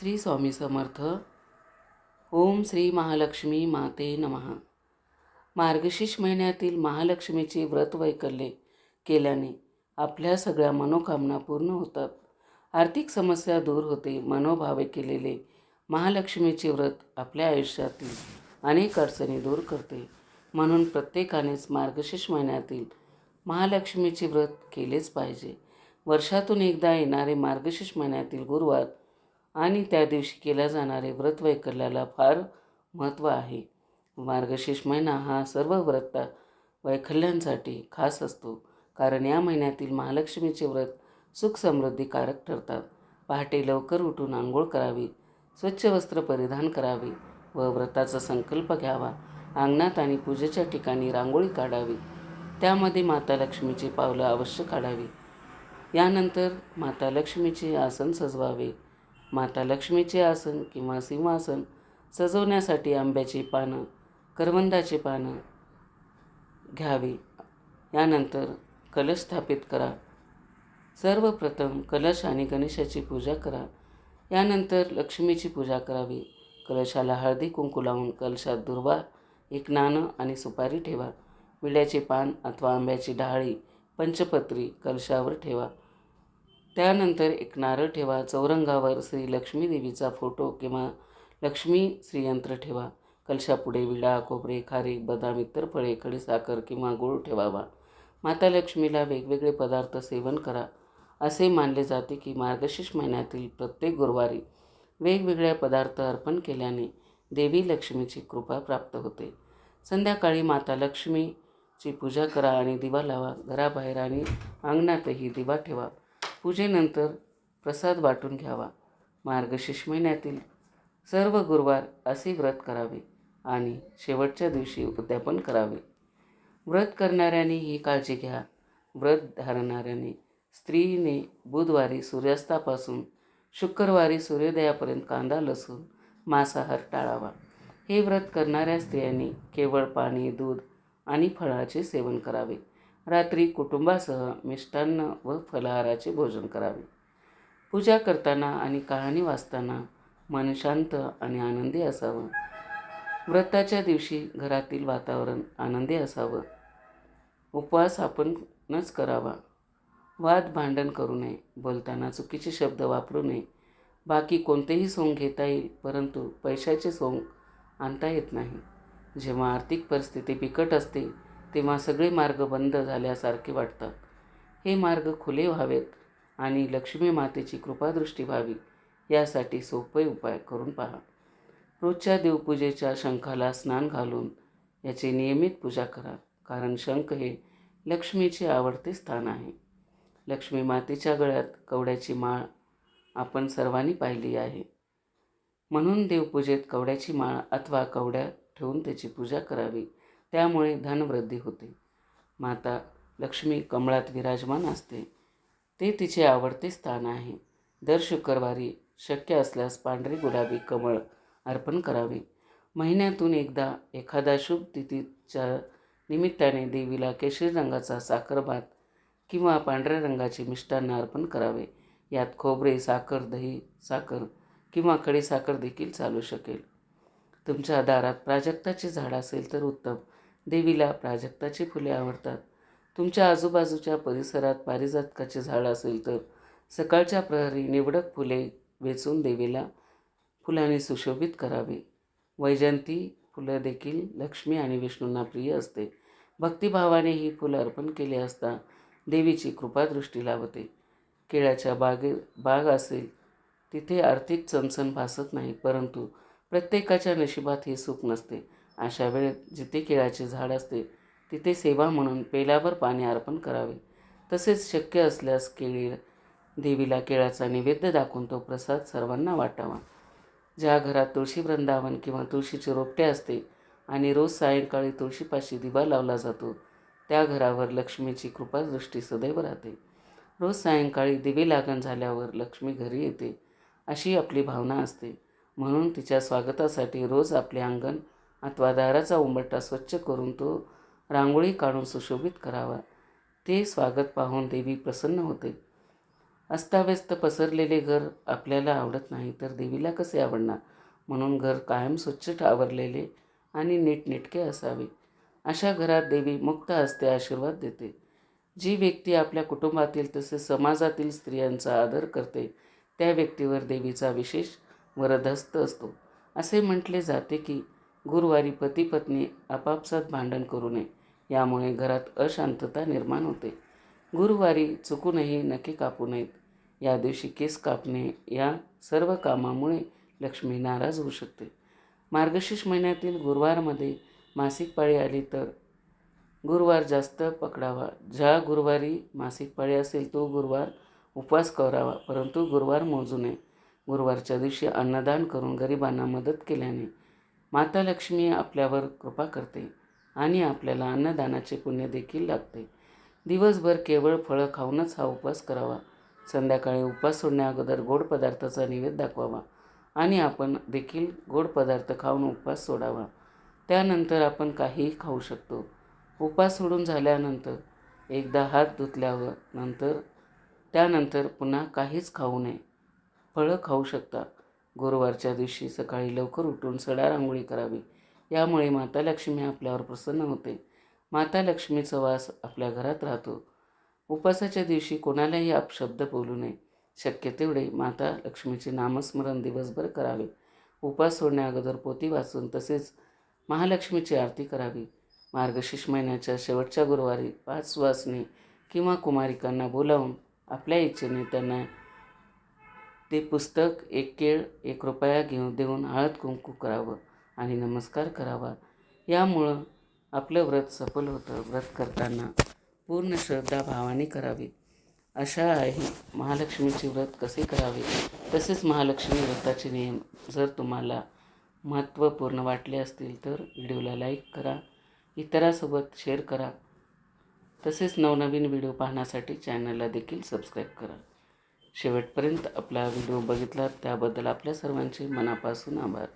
श्री स्वामी समर्थ. ओम श्री महालक्ष्मी माते नमः. मार्गशीर्ष महिन्यातील महालक्ष्मीची व्रत वैकल्ये केल्याने आपल्या सगळ्या मनोकामना पूर्ण होतात. आर्थिक समस्या दूर होते मनोभावे केलेले महालक्ष्मीचे व्रत आपल्या आयुष्यातील अनेक अडचणी दूर करते. म्हणून प्रत्येकानेच मार्गशीर्ष महिन्यातील महालक्ष्मीचे व्रत केलेच पाहिजे. वर्षातून एकदा येणारे मार्गशीर्ष महिन्यातील गुरुवार आणि त्या दिवशी केल्या जाणारे व्रत वैकल्याला फार महत्त्व आहे. मार्गशीर्ष महिना हा सर्व व्रत वैकल्यांसाठी खास असतो कारण या महिन्यातील महालक्ष्मीचे व्रत सुख समृद्धीकारक ठरतात. पहाटे लवकर उठून आंघोळ करावी स्वच्छ वस्त्र परिधान करावे व व्रताचा संकल्प घ्यावा. अंगणात आणि पूजेच्या ठिकाणी रांगोळी काढावी त्यामध्ये माता लक्ष्मीची पावलं अवश्य काढावी. यानंतर माता लक्ष्मीचे आसन सजवावे. माता लक्ष्मीचे आसन किंवा सिंहासन सजवण्यासाठी आंब्याची पानं करवंदाची पानं घ्यावी. यानंतर कलश स्थापित करा. सर्वप्रथम कलश आणि गणेशाची पूजा करा. यानंतर लक्ष्मीची पूजा करावी. कलशाला हळदी कुंकू लावून कलशात दुर्वा एक नाणं आणि सुपारी ठेवा. विड्याचे पान अथवा आंब्याची डहाळी पंचपत्री कलशावर ठेवा. त्यानंतर एक नारळ ठेवा चौरंगावर श्री लक्ष्मी देवीचा फोटो किंवा लक्ष्मी श्रीयंत्र ठेवा. कलशापुढे विडा खोबरे खारी बदाम इतर फळे खडीसाखर किंवा गूळ ठेवावा. माता लक्ष्मीला वेगवेगळे पदार्थ सेवन करा. असे मानले जाते की मार्गशीर्ष महिन्यातील प्रत्येक गुरुवारी वेगवेगळ्या पदार्थ अर्पण केल्याने देवी लक्ष्मीची कृपा प्राप्त होते. संध्याकाळी माता लक्ष्मीची पूजा करा आणि दिवा लावा. घराबाहेर आणि अंगणातही दिवा ठेवा. पूजेनंतर प्रसाद वाटून घ्यावा. मार्गशीर्ष महिन्यातील सर्व गुरुवार असे व्रत करावे आणि शेवटच्या दिवशी उद्यापन करावे. व्रत करणाऱ्याने ही काळजी घ्या. व्रत धारणाऱ्याने स्त्रीने बुधवारी सूर्यास्तापासून शुक्रवारी सूर्योदयापर्यंत कांदा लसूण मांसाहार टाळावा. हे व्रत करणाऱ्या स्त्रियांनी केवळ पाणी दूध आणि फळाचे सेवन करावे. रात्री कुटुंबासह मिष्टान्न व फलाहाराचे भोजन करावे. पूजा करताना आणि कहाणी वाचताना मन शांत आणि आनंदी असावं. व्रताच्या दिवशी घरातील वातावरण आनंदी असावं. उपवास आपणच करावा. वाद भांडण करू नये. बोलताना चुकीचे शब्द वापरू नये. बाकी कोणतेही सोंग घेता येईल परंतु पैशाचे सोंग आणता येत नाही. जेव्हा आर्थिक परिस्थिती बिकट असते तेव्हा सगळे मार्ग बंद झाल्यासारखे वाटतात. हे मार्ग खुले व्हावेत आणि लक्ष्मी मातेची कृपादृष्टी व्हावी यासाठी सोपे उपाय करून पहा. रोजच्या देवपूजेच्या शंखाला स्नान घालून याची नियमित पूजा करा कारण शंख हे लक्ष्मीचे आवडते स्थान आहे. लक्ष्मी मातेच्या गळ्यात कवड्याची माळ आपण सर्वांनी पाहिली आहे. म्हणून देवपूजेत कवड्याची माळ अथवा कवड्या ठेवून त्याची पूजा करावी. त्यामुळे धनवृद्धी होते. माता लक्ष्मी कमळात विराजमान असते. ते तिचे आवडते स्थान आहे. दर शुक्रवारी शक्य असल्यास पांढरे गुलाबी कमळ अर्पण करावे. महिन्यातून एकदा एखादा शुभ तिथीच्या निमित्ताने देवीला केशरी रंगाचा साखरभात किंवा पांढऱ्या रंगाचे मिष्टान्न अर्पण करावे. यात खोबरे साखर दही साखर किंवा खडीसाखर देखील चालू शकेल. तुमच्या दारात प्राजक्ताचे झाड असेल तर उत्तम. देवीला प्राजक्ताची फुले आवडतात. तुमच्या आजूबाजूच्या परिसरात पारिजातकाचे झाड असेल तर सकाळच्या प्रहरी निवडक फुले वेचून देवीला फुलांनी सुशोभित करावे. वैजंती फुलं देखील लक्ष्मी आणि विष्णूंना प्रिय असते. भक्तिभावाने ही फुलं अर्पण केली असता देवीची कृपादृष्टी लावते केळ्याच्या बागे बाग असेल तिथे आर्थिक चणचण भासत नाही परंतु प्रत्येकाच्या नशिबात हे सुख नसते. अशा वेळेत जिथे केळाचे झाड असते तिथे सेवा म्हणून पेल्यावर पाणी अर्पण करावे. तसेच शक्य असल्यास केळी देवीला केळाचा नैवेद्य दाखवून तो प्रसाद सर्वांना वाटावा. ज्या घरात तुळशी वृंदावन किंवा तुळशीचे रोपटे असते आणि रोज सायंकाळी तुळशीपाशी दिवा लावला जातो त्या घरावर लक्ष्मीची कृपादृष्टी सदैव राहते. रोज सायंकाळी दिवे लागण झाल्यावर लक्ष्मी घरी येते अशी आपली भावना असते. म्हणून तिच्या स्वागतासाठी रोज आपले अंगण अथवा दाराचा उंबरटा स्वच्छ करून तो रांगोळी काढून सुशोभित करावा. ते स्वागत पाहून देवी प्रसन्न होते. अस्ताव्यस्त पसरलेले घर आपल्याला आवडत नाही तर देवीला कसे आवडणार? म्हणून घर कायम स्वच्छ ठावरलेले आणि नीटनेटके असावे. अशा घरात देवी मुक्त हस्ते आशीर्वाद देते. जी व्यक्ती आपल्या कुटुंबातील तसेच समाजातील स्त्रियांचा आदर करते त्या व्यक्तीवर देवीचा विशेष वरदहस्त असतो. असे म्हटले जाते की गुरुवारी पती पत्नी आपापसात भांडण करू नये यामुळे घरात अशांतता निर्माण होते. गुरुवारी चुकूनही नखे कापू नयेत. या दिवशी केस कापणे या सर्व कामामुळे लक्ष्मी नाराज होऊ शकते. मार्गशीर्ष महिन्यातील गुरुवारमध्ये मासिक पाळी आली तर गुरुवार जास्त पकडावा. ज्या गुरुवारी मासिक पाळी असेल तो गुरुवार उपवास करावा परंतु गुरुवार मोजू नये. गुरुवारच्या दिवशी अन्नदान करून गरिबांना मदत केल्याने माता लक्ष्मी आपल्यावर कृपा करते आणि आपल्याला अन्नदानाचे पुण्य देखील लागते. दिवसभर केवळ फळं खाऊनच हा उपवास करावा. संध्याकाळी उपवास सोडण्या अगोदर गोड पदार्थाचा निवेद दाखवावा आणि आपण देखील गोड पदार्थ खाऊन उपवास सोडावा. त्यानंतर आपण काहीही खाऊ शकतो. उपवास सोडून झाल्यानंतर एकदा हात धुतल्यावर नंतर त्यानंतर पुन्हा काहीच खाऊ नये. फळं खाऊ शकता. गुरुवारच्या दिवशी सकाळी लवकर उठून सडा रांगोळी करावी. यामुळे माता लक्ष्मी आपल्यावर प्रसन्न होते. माता लक्ष्मीचा वास आपल्या घरात राहतो. उपवासाच्या दिवशी कोणालाही अपशब्द बोलू नये. शक्य तेवढे माता लक्ष्मीचे नामस्मरण दिवसभर करावे. उपवास सोडण्या अगोदर पोती वाचून तसेच महालक्ष्मीची आरती करावी. मार्गशीर्ष महिन्याच्या शेवटच्या गुरुवारी पाच वासने किंवा कुमारिकांना बोलावून आपल्या इच्छेने त्यांना ते पुस्तक एक केळ एक रुपया घेऊन देऊन हळद कुंकू करावं आणि नमस्कार करावा. यामुळं आपलं व्रत सफल होतं. व्रत करताना पूर्ण श्रद्धा भावाने करावी. अशा आहे महालक्ष्मीचे व्रत कसे करावे? तसेच महालक्ष्मी व्रताचे नियम. जर तुम्हाला महत्त्वपूर्ण वाटले असतील तर व्हिडिओला लाईक करा. इतरांसोबत शेअर करा. तसेच नवनवीन व्हिडिओ पाहण्यासाठी चॅनलला देखील सबस्क्राईब करा. शेवटपर्यंत आपला व्हिडिओ बघितला त्याबद्दल आपल्या सर्वांचे मनापासून आभार.